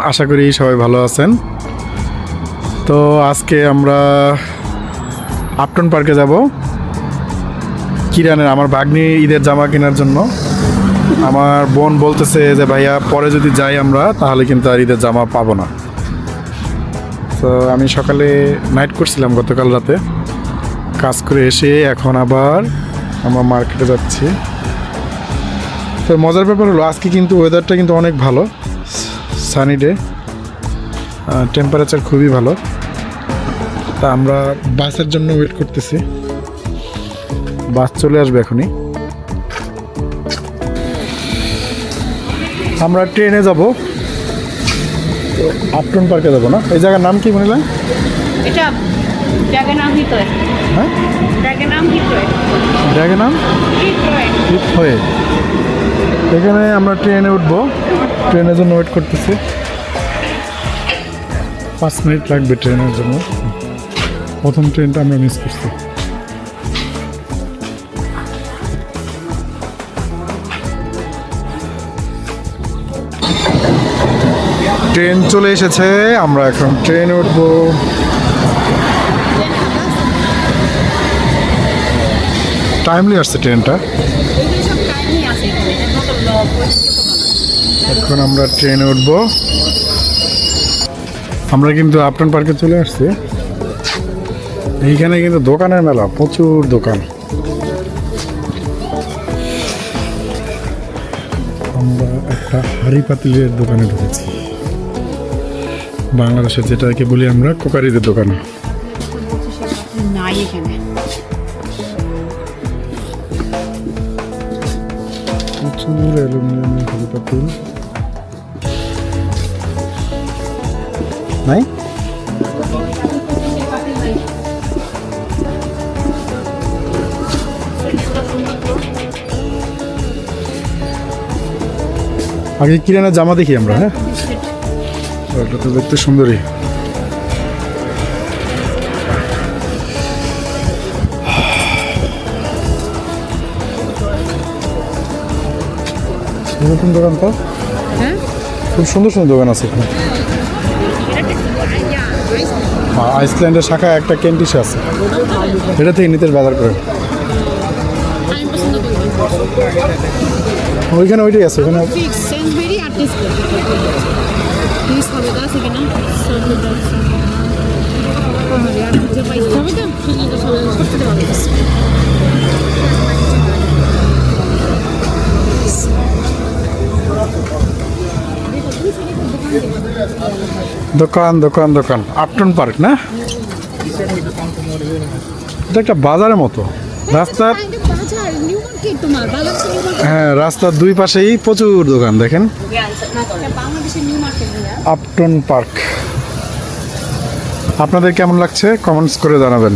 আশা করি সবাই ভালো আছেন। তো আজকে আমরা আপটন পার্কে যাব। কিরানের আমার ভাগ্নি ঈদের জামা কেনার জন্য। আমার বোন বলতেছে যে, ভাইয়া, পরে যদি যাই আমরা, তাহলে কিন্তু আর ঈদের জামা পাবো না। তো আমি সকালে নাইট করছিলাম গতকাল রাতে। কাজ করে এসে এখন আবার আমরা মার্কেটে যাচ্ছি। তো মজার ব্যাপার হলো, আজকে কিন্তু ওয়েদারটা কিন্তু অনেক ভালো। সানি ডে টেম্পারেচার খুবই ভালো। তা আমরা বাসের জন্য ওয়েট করতেছি। বাস চলে আসবে এখনই। আমরা ট্রেনে যাব। আপটন পার্কে যাব না? এই জায়গার নাম কি মনে এটা জায়গার নাম হিতয় হ্যাঁ? জায়গার নাম হিতয় জায়গার নাম? হিতয় হয়ে এখানে আমরা ট্রেনে উঠবো। ট্রেনের জন্য ওয়েট করতেছি। পাঁচ মিনিট লাগবে ট্রেনের জন্য। প্রথম ট্রেনটা আমরা মিস করছি। ট্রেন চলে এসেছে। আমরা এখন ট্রেনে উঠবো। টাইমলি আসছে ট্রেনটা এগুলো সব টাইমই আছে এখানে আমরা ট্রেনে উঠব। আমরা কিন্তু আপটন পার্কে চলে আসছি। এইখানে কিন্তু দোকানের মেলা প্রচুর দোকান। আমরা একটা হাড়ি পাতিলের দোকানে ঢুকেছি। বাংলাদেশে যেটাকে বলি আমরা কোকারিদের দোকান। নাই এখানে। প্রচুর অ্যালুমিনিয়ামের হাড়ি পাতিল। নাই? আগে কিরানা জামা দেখি আমরা হ্যাঁ? তো দেখতে সুন্দরী নতুন দোকান তো? হ্যাঁ। খুব সুন্দর সুন্দর দোকান আছে এখানে। আইসল্যান্ডের শাখা একটা ক্যান্টিস আছে এটা থেকে নিতে বাজার করে ওইখানে ওইটাই আছে ওখানে দোকান দোকান দোকান। আপটন পার্ক না? এটা একটা বাজারের মতো। রাস্তার হ্যাঁ রাস্তার দুই পাশেই প্রচুর দোকান, দেখেন। আপটন পার্ক আপনাদের কেমন লাগছে? কমেন্টস করে জানাবেন।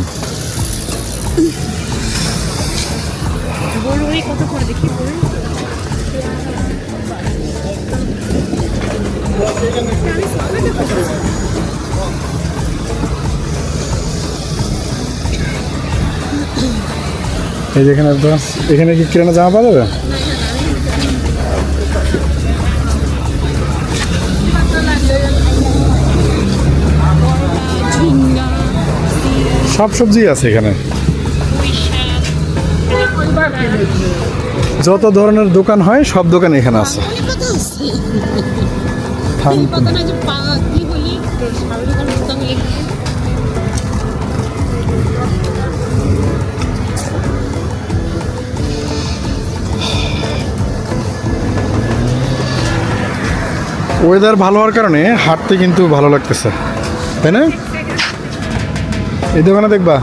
এই যেখানে এখানে কি কিরানা জামা পাওয়া যাবে? সব সবজি আছে এখানে। যত ধরনের দোকান হয় সব দোকান এখানে আছে। কি বলি? ওয়েদার ভালো হওয়ার কারণে হাঁটতে কিন্তু ভালো লাগতেছে তাই না? এই দোকানে দেখবা।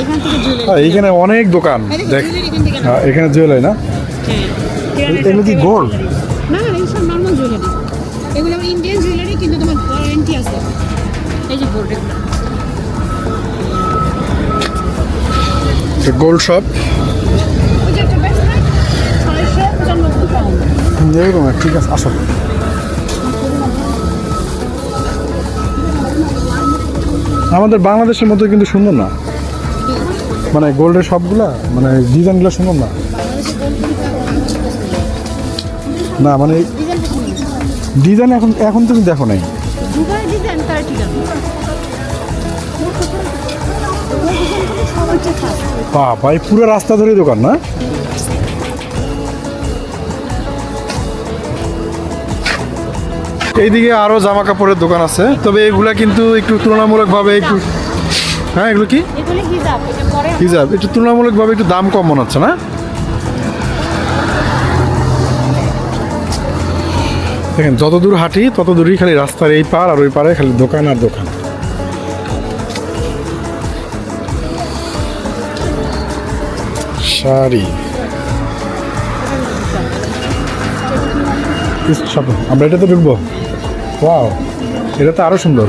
এখান হ্যাঁ, এইখানে অনেক দোকান দেখ। এখান হ্যাঁ, এখানে জুয়েলারি না? এগুলো কি? gold? না না এইসব নর্মাল জুয়েলারি এগুলো আমার ইন্ডিয়ান জুয়েলারি কিন্তু তোমার ওয়ারেন্টি আছে। এই যে গোল্ড এগুলো। গোল্ড শপ এরকম ঠিক আছে আসো। আমাদের বাংলাদেশের মতো কিন্তু সুন্দর না। মানে গোল্ডের সবগুলা মানে ডিজাইনগুলো সুন্দর না। না মানে ডিজাইন এখন এখন তুমি দেখো নাই। বাবা এই পুরো রাস্তা ধরে দোকান না? এইদিকে আরও জামা কাপড়ের দোকান আছে তবে এগুলা কিন্তু একটু তুলনামূলকভাবে একটু হ্যাঁ এগুলো কি? হিজাব এটা পরে হিজাব একটু তুলনামূলকভাবে একটু দাম কম মনে হচ্ছে না? দেখেন, যত দূর হাঁটি, তত দূরই খালি রাস্তার এই পার আর ওই পারে খালি দোকান আর দোকান। শাড়ি। আমরা এটাতে ঢুকবো। ওয়াও, এটা তো আরও সুন্দর।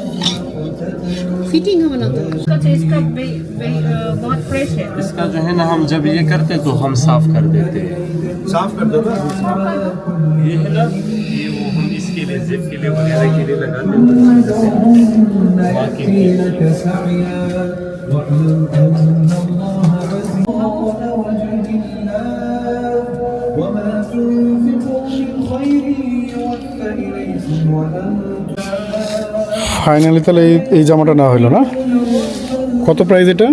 फिटिंग तो। इसका बहुत फ्रेश है। इसका जो है ना हम जब ये करते तो हम साफ़ कर देते हैं। साफ़ कर दो ये है ना ये वो हम इसके लिए जिप के लिए वगैरह के लिए लगाते हैं। ফাইনালি তাহলে এই এই জামাটা না হইল না? কত প্রাইস এটা?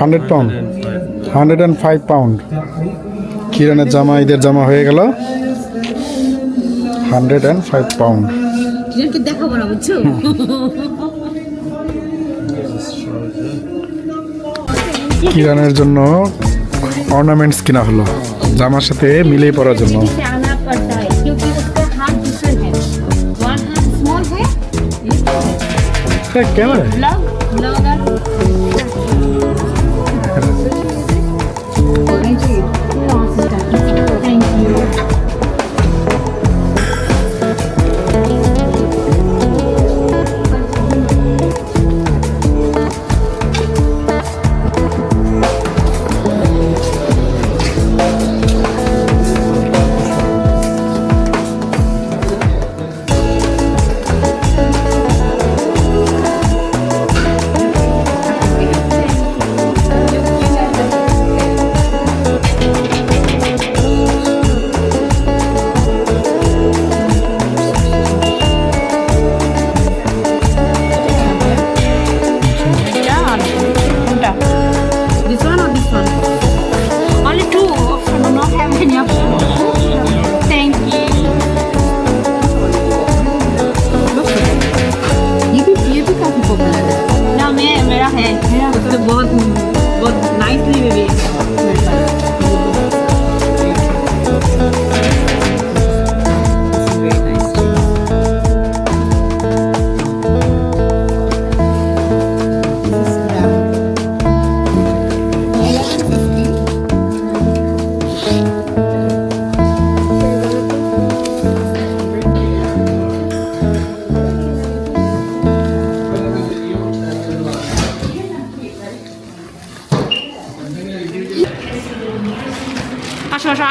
Hundred pound hundred and five pound কিরানের জামা? ঈদের জামা হয়ে গেল। হান্ড্রেড অ্যান্ড ফাইভ পাউন্ড কিরণকে দেখাবো না বুঝছ? কিরানের জন্য অর্নামেন্টস কিনা হলো। জামার সাথে মিলিয়ে পড়ার জন্য। ¿Qué cámara?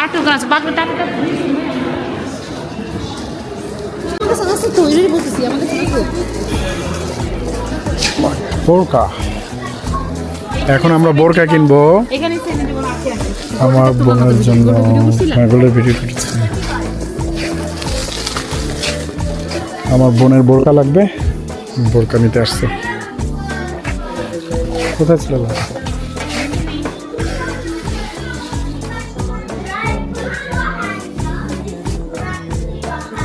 একটু গাছ বাদ টাকা আমাদের বোরকা। এখন আমরা বোরকা কিনবো। এখানে সেনে দেবো আছে আছে। আমার বোনের জন্য ভিডিও করেছি। আমার বোনের বোরকা লাগবে। বোরকা নিতে আসছে। কোথায় ছিল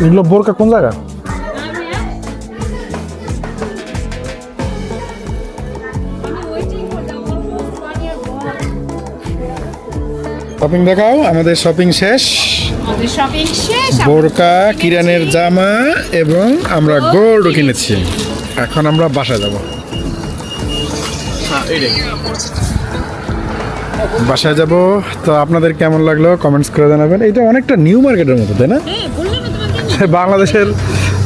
এগুলো বোরকা কোন জায়গা শপিং দেখাও আমাদের শপিং শেষ। আমাদের শপিং শেষ বোরকা কিরানের জামা এবং আমরা গোল্ড কিনেছি। এখন আমরা বাসায় যাব। বাসায় যাব। তো আপনাদের কেমন লাগল? কমেন্টস করে জানাবেন। এটা অনেকটা নিউ মার্কেটের মতো তাই না? বাংলাদেশের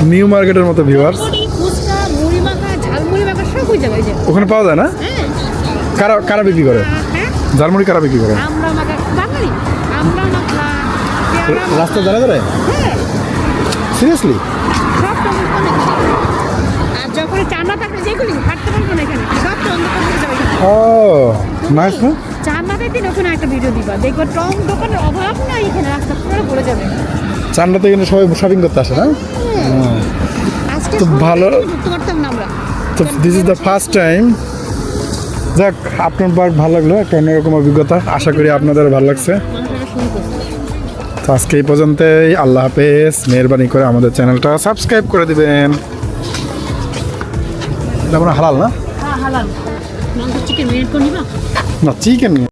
নিউ মার্কেটের মতো ভিউয়ার্স ওখানে পাওয়া যায় না? হ্যাঁ। কারা কারা বিক্রি করে? হ্যাঁ ঝালমুড়ি কারা বিক্রি করে? রাস্তা দাঁড়ায় হ্যাঁ। সিরিয়াসলি হয়ে। ও নাইস না? চান্নাদের দিন ওখানে একটা ভিডিও দিবা। দেখব টং দোকানের অভাব নাই এখানে রাস্তা পুরো পড়ে যাবে। চান্দাতে কিন্তু সবাই শপিং করতে আসে না? তো ভালো। তো this is the first time যাক আপনার পার্ক ভালো লাগল একটা অন্যরকম অভিজ্ঞতা। আশা করি আপনাদের ভালো লাগছে। তো আজকে এই পর্যন্তই। আল্লাহ হাফেজ। মেহরবানি করে আমাদের চ্যানেলটা সাবস্ক্রাইব করে দিবেন। এটা হালাল না? হ্যাঁ না চিকেন